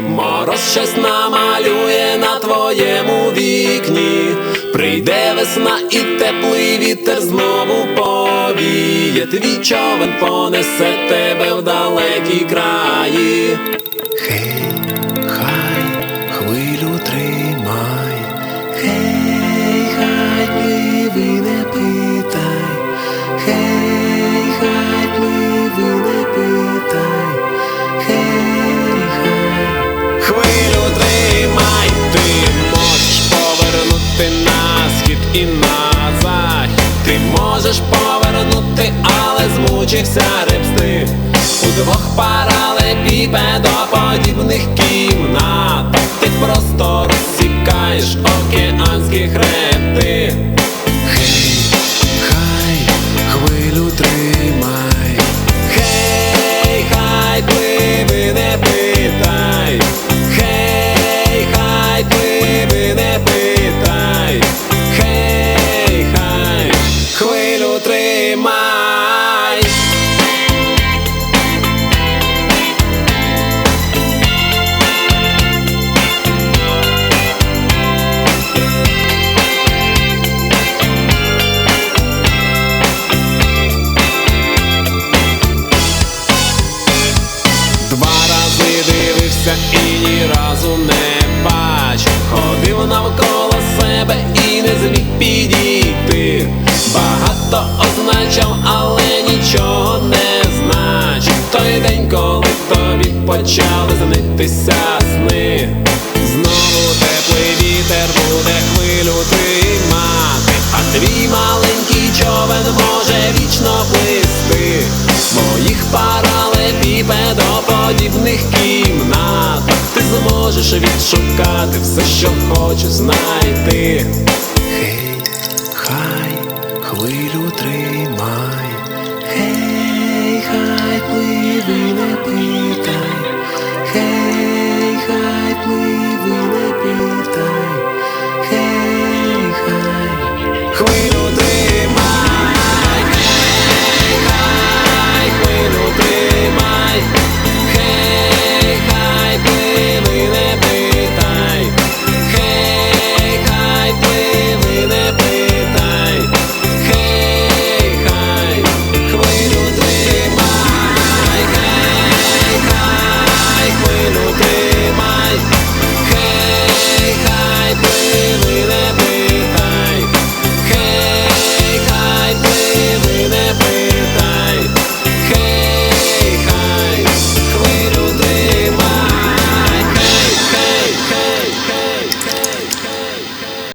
мороз щось намалює на твоєму вікні. Прийде весна і теплий вітер знову повіє. Твій човен понесе тебе в далекі краї. Хей, хай, хвилю тримай, хей, хай, пливи, але змучився у двох паралепіпедоподібних кімнат, Ти просто розсікаєш океанських хребти. Означав, але нічого не значив. Той день, коли тобі почали знитися сни. Знову теплий вітер буде хвилю тримати, а твій маленький човен може вічно плисти. В Моїх паралепіпедоподібних кімнатах Ти зможеш відшукати все, що хочеш знайти.